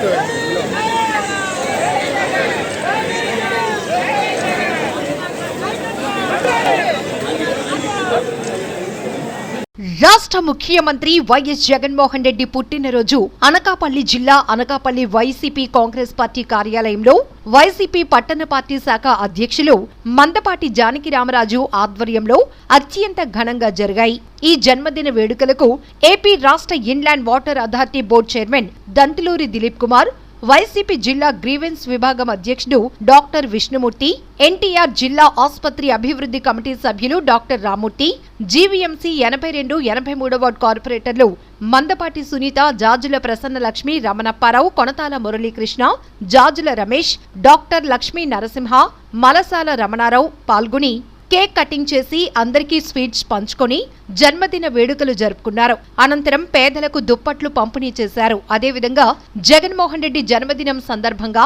です。రాష్ట్ర ముఖ్యమంత్రి వైఎస్ జగన్మోహన్ రెడ్డి పుట్టినరోజు అనకాపల్లి జిల్లా అనకాపల్లి వైసీపీ కాంగ్రెస్ పార్టీ కార్యాలయంలో వైసీపీ పట్టణ పార్టీ శాఖ అధ్యక్షులు మందపాటి జానకి రామరాజు ఆధ్వర్యంలో అత్యంత ఘనంగా జరిగాయి. ఈ జన్మదిన వేడుకలకు ఏపీ రాష్ట్ర inland water authority board chairman Dantuluri Dileep Kumar YCP జిల్లా గ్రీవెన్స్ విభాగం అధ్యక్షుడు డాక్టర్ విష్ణుమూర్తి ఎన్టీఆర్ జిల్లా ఆసుపత్రి అభివృద్ధి కమిటీ సభ్యులు డాక్టర్ రామూర్తి జీవీఎంసీ ఎనభై రెండు ఎనభై మూడవ వార్డు కార్పొరేటర్లు మందపాటి సునీత జాజుల ప్రసన్న లక్ష్మి రమణప్పారావు కొనతాల మురళీకృష్ణ జాజుల రమేష్ డాక్టర్ లక్ష్మీ నరసింహ మలసాల రమణారావు పాల్గొని కేక్ కటింగ్ చేసి అందరికీ స్వీట్స్ పంచుకొని జన్మదిన వేడుకలు జరుపుకున్నారు. అనంతరం పేదలకు దుప్పట్లు పంపిణీ చేశారు. అదేవిధంగా జగన్మోహన్ రెడ్డి జన్మదినం సందర్భంగా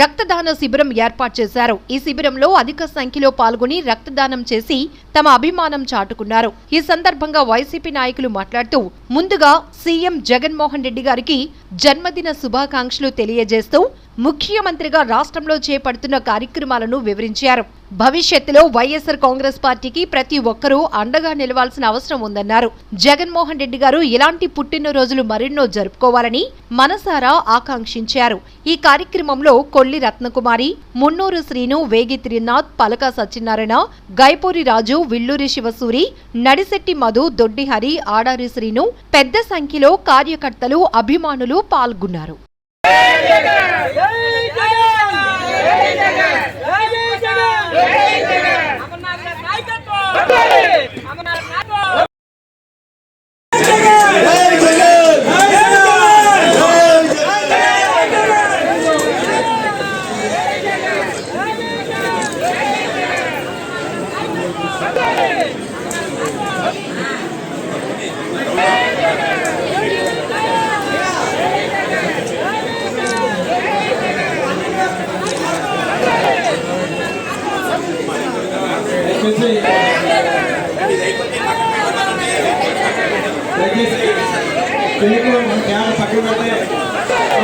రక్తదాన శిబిరం ఏర్పాటు చేశారు. ఈ శిబిరంలో అధిక సంఖ్యలో పాల్గొని రక్తదానం చేసి తమ అభిమానం చాటుకున్నారు. ఈ సందర్భంగా వైసీపీ నాయకులు మాట్లాడుతూ ముందుగా సీఎం జగన్మోహన్ రెడ్డి గారికి జన్మదిన శుభాకాంక్షలు తెలియజేస్తూ ముఖ్యమంత్రిగా రాష్ట్రంలో చేపడుతున్న కార్యక్రమాలను వివరించారు. భవిష్యత్తులో వైఎస్ఆర్ కాంగ్రెస్ పార్టీకి ప్రతి ఒక్కరూ అండగా నిలవాల్సిన అవసరం ఉందన్నారు. జగన్మోహన్ రెడ్డి గారు ఇలాంటి పుట్టినరోజులు మరెన్నో జరుపుకోవాలని మనసారా ఆకాంక్షించారు. ఈ కార్యక్రమంలో కొల్లి రత్నకుమారి మున్నూరు శ్రీను వేగి త్రినాథ్ పలక సత్యనారాయణ గైపూరి రాజు విల్లూరి శివసూరి నడిశెట్టి మధు దొడ్డిహరి ఆడారి శ్రీను పెద్ద సంఖ్యలో కార్యకర్తలు అభిమానులు పాల్గొన్నారు. జై జగన్ జై జగన్ జై జగన్ జై జగన్ అమర్నాథ్ గారి నాయకత్వం అమర్నాథ్ నాయకత్వం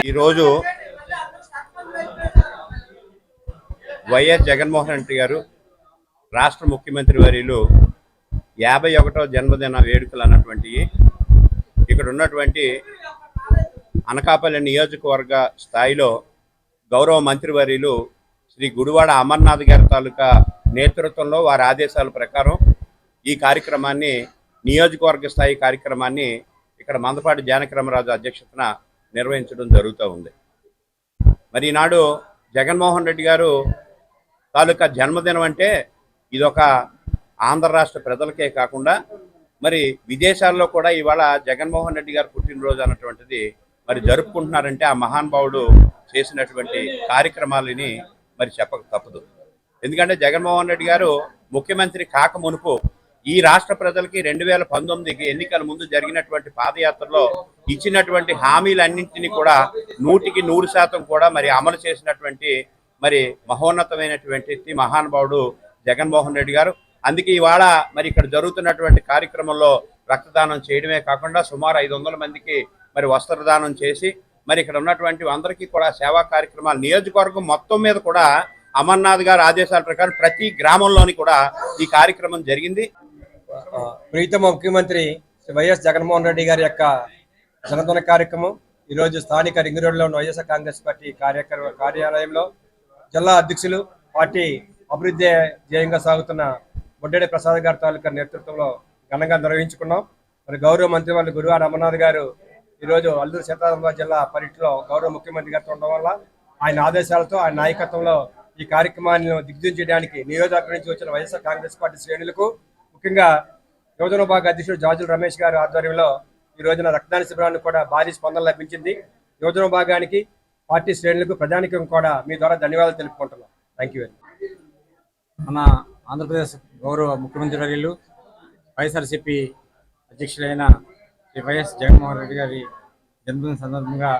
ఈరోజు వైఎస్ జగన్మోహన్ రెడ్డి గారు రాష్ట్ర ముఖ్యమంత్రి వర్యులు యాభై ఒకటో జన్మదిన వేడుకలు అన్నటువంటివి ఇక్కడ ఉన్నటువంటి అనకాపల్లి నియోజకవర్గ స్థాయిలో గౌరవ మంత్రివర్యులు శ్రీ గుడివాడ అమర్నాథ్ గారి తాలూకా నేతృత్వంలో వారి ఆదేశాల ప్రకారం ఈ కార్యక్రమాన్ని నియోజకవర్గ స్థాయి కార్యక్రమాన్ని ఇక్కడ మందపాటి జానకరామరాజు అధ్యక్షతన నిర్వహించడం జరుగుతూ ఉంది. మరి ఈనాడు జగన్మోహన్ రెడ్డి గారు తాలూకా జన్మదినం అంటే ఇదొక ఆంధ్ర రాష్ట్ర ప్రజలకే కాకుండా మరి విదేశాల్లో కూడా ఇవాళ జగన్మోహన్ రెడ్డి గారు పుట్టినరోజు అన్నటువంటిది మరి జరుపుకుంటున్నారంటే ఆ మహానుభావుడు చేసినటువంటి కార్యక్రమాలని మరి చెప్పక తప్పదు. ఎందుకంటే జగన్మోహన్ రెడ్డి గారు ముఖ్యమంత్రి కాక మునుపు ఈ రాష్ట్ర ప్రజలకి రెండు వేల పంతొమ్మిదికి ఎన్నికల ముందు జరిగినటువంటి పాదయాత్రలో ఇచ్చినటువంటి హామీలన్నింటినీ కూడా నూటికి నూరు శాతం కూడా మరి అమలు చేసినటువంటి మరి మహోన్నతమైనటువంటి వ్యక్తి మహానుభావుడు జగన్మోహన్ రెడ్డి గారు. అందుకే ఇవాళ మరి ఇక్కడ జరుగుతున్నటువంటి కార్యక్రమంలో రక్తదానం చేయడమే కాకుండా సుమారు ఐదు వందల మందికి మరి వస్త్రదానం చేసి మరి ఇక్కడ ఉన్నటువంటి అందరికీ కూడా సేవా కార్యక్రమాలు నియోజకవర్గం మొత్తం మీద కూడా అమర్నాథ్ గారి ఆదేశాల ప్రకారం ప్రతి గ్రామంలోని కూడా ఈ కార్యక్రమం జరిగింది. ప్రీతమ ముఖ్యమంత్రి శ్రీ వైఎస్ జగన్మోహన్ రెడ్డి గారి యొక్క జనధన కార్యక్రమం. ఈరోజు స్థానిక రింగ్ రోడ్లో ఉన్న వైఎస్ఆర్ కాంగ్రెస్ పార్టీ కార్యక్రమ కార్యాలయంలో జిల్లా అధ్యక్షులు పార్టీ అభివృద్ధి ధ్యేయంగా సాగుతున్న బొడ్డెడి ప్రసాద్ గారి తాలూకా నేతృత్వంలో ఘనంగా నిర్వహించుకున్నాం. మరి గౌరవ మంత్రి వాళ్ళు గురువారు అమర్నాథ్ గారు ఈరోజు అల్లూరు సీతారామరాజు జిల్లా పర్యటనలో గౌరవ ముఖ్యమంత్రి గారితో ఉండడం వల్ల ఆయన ఆదేశాలతో ఆయన నాయకత్వంలో ఈ కార్యక్రమాన్ని దిగ్విజయం చేయడానికి నియోజకవర్గం నుంచి వచ్చిన వైఎస్ఆర్ కాంగ్రెస్ పార్టీ శ్రేణులకు ముఖ్యంగా యువజన విభాగ అధ్యక్షుడు జాజుల రమేష్ గారి ఆధ్వర్యంలో ఈ రోజున రక్తదాన శిబిరానికి కూడా భారీ స్పందన లభించింది. యువజన విభాగానికి పార్టీ శ్రేణులకు ప్రజానికం కూడా మీ ద్వారా ధన్యవాదాలు తెలుపుకుంటున్నాం. థ్యాంక్ యూ మన ఆంధ్రప్రదేశ్ గౌరవ ముఖ్యమంత్రి వర్యులు వైఎస్ఆర్సిపి అధ్యక్షులైన శ్రీ వైఎస్ జగన్మోహన్ రెడ్డి గారి జన్మదిన సందర్భంగా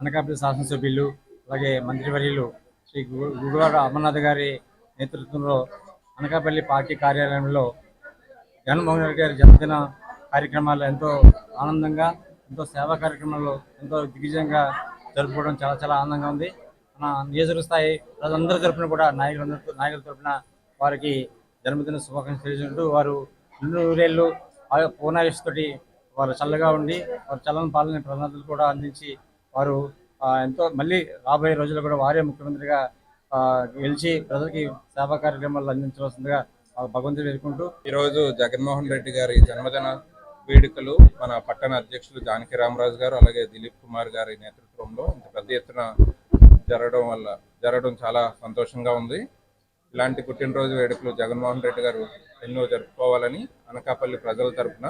అనకాపల్లి శాసనసభ్యులు అలాగే మంత్రివర్యులు శ్రీ గు- గుడివాడ అమర్నాథ్ గారి నేతృత్వంలో అనకాపల్లి పార్టీ కార్యాలయంలో జగన్మోహన్ రెడ్డి గారి జన్మదిన కార్యక్రమాలు ఎంతో ఆనందంగా ఎంతో సేవా కార్యక్రమాలు ఎంతో దిగ్విజయంగా జరుపుకోవడం చాలా చాలా ఆనందంగా ఉంది. మన నియోజకవర్గ స్థాయి ప్రజలందరి తరపున కూడా నాయకులందరూ నాయకుల తరపున వారికి జన్మదిన శుభాకాంక్షలు తెలియజేస్తూ వారు నూరేళ్ళు పూర్ణాయుష్తోటి వారు చల్లగా ఉండి వారు చల్లని పాలన ప్రధానతలు కూడా అందించి వారు ఎంతో మళ్ళీ రాబోయే రోజుల్లో కూడా వారే ముఖ్యమంత్రిగా గెలిచి ప్రజలకి సేవా కార్యక్రమాలు అందించవలసిందిగా భగవంతుడు వేడుకుంటూ ఈరోజు జగన్మోహన్ రెడ్డి గారి జన్మదిన వేడుకలు మన పట్టణ అధ్యక్షులు జానకి రామరాజు గారు అలాగే దిలీప్ కుమార్ గారి నేతృత్వంలో ఇంత పెద్ద ఎత్తున జరగడం వల్ల జరగడం చాలా సంతోషంగా ఉంది. ఇలాంటి పుట్టినరోజు వేడుకలు జగన్మోహన్ రెడ్డి గారు ఎన్నో జరుపుకోవాలని అనకాపల్లి ప్రజల తరఫున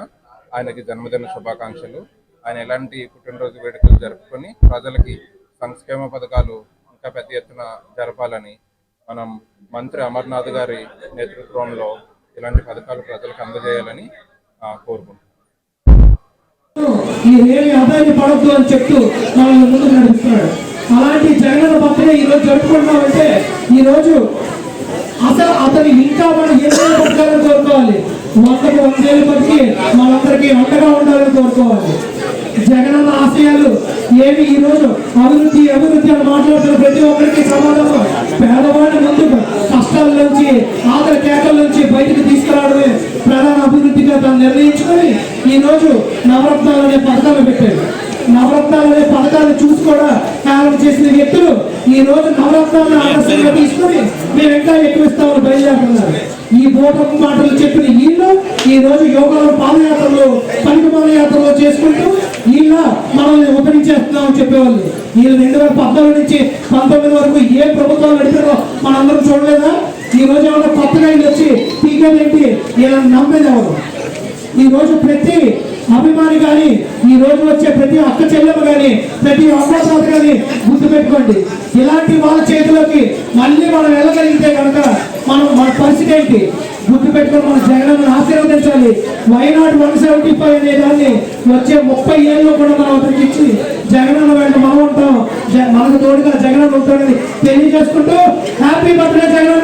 ఆయనకి జన్మదిన శుభాకాంక్షలు. ఆయన ఎలాంటి పుట్టినరోజు వేడుకలు జరుపుకొని ప్రజలకి సంక్షేమ పథకాలు ఇంకా పెద్ద ఎత్తున జరపాలని మనం మంత్రి అమర్నాథ్ గారి నేతృత్వంలో ఇలాంటి పథకాలు ప్రజలకు అందజేయాలని ఆ, కోరుకుంటున్నాం. ఈ ఏమి పడద్దు అని చెప్తూ మనల్ని ముందుకు నడిపిస్తున్నాడు. అలాంటి జగన్ బర్త్డే ఈ రోజు జరుపుకుంటున్నామంటే ఈ రోజు అసలు అతను ఇంకా మనం ఎన్నో పథకాలను కోరుకోవాలి? వందకు వందేళ్ళు బతికి మనందరికీ వంటగా ఉండాలని కోరుకోవాలి. జగనన్న ఆశయాలు ఏమి? ఈ రోజు అభివృద్ధి అభివృద్ధి అని మాట్లాడుతున్న ప్రతి ఒక్కరికి సమాధానం. పేదవాడి ముందుకు కష్టాల నుంచి ఆదర కేకల నుంచి బయటకు తీసుకురావడమే ప్రధాన అభివృద్ధిగా తను నిర్ణయించుకొని ఈ రోజు నవరత్నాలు అనే పథకాలు పెట్టాడు నవరత్నాలు అనే పథకాలు చూసి కూడా చేసిన వ్యక్తులు ఈ రోజు నవరత్నాలను ఆదర్శంగా తీసుకొని మేము ఇంకా ఎక్కువ ఇస్తామని బయలుదేరుతున్నారు. ఈ బోటం మాటలు చెప్పిన వీళ్ళు ఈ రోజు యోగాలు పాదయాత్రలో పనికి పాదయాత్రలో చేసుకుంటూ వీళ్ళ మనల్ని ఉపయోగించేస్తున్నామని చెప్పేవాళ్ళు. వీళ్ళు రెండు వేల పద్నాలుగు నుంచి పంతొమ్మిది వరకు ఏ ప్రభుత్వాలు నడిపారో మనందరం చూడలేదా? ఈ రోజు ఏమన్నా కొత్తగా వీళ్ళు వచ్చి పీకేదేంటి వీళ్ళని నమ్మేది ఎవరు? ఈ రోజు ప్రతి అభిమాని కానీ ఈ రోజు వచ్చే ప్రతి అక్క చెల్లెమ్మ కానీ ప్రతి అమ్మసాత కానీ గుర్తుపెట్టుకోండి. ఇలాంటి వాళ్ళ చేతిలోకి మళ్ళీ మనం వెళ్ళగలిగితే కనుక మనం మన పరిస్థితి ఏంటి? గుర్తుపెట్టుకొని మన జగన్ ఆశీర్వదించాలి వైనాడు వన్ సెవెంటీ ఫైవ్ అనే దాన్ని వచ్చే ముప్పై ఏళ్ళు కూడా మనం అతనికి ఇచ్చి జగన్ వెంట మనం ఉంటాం. మనకు తోడుగా జగన్ ఉంటాడని తెలియజేసుకుంటూ హ్యాపీ బర్త్డే జగన్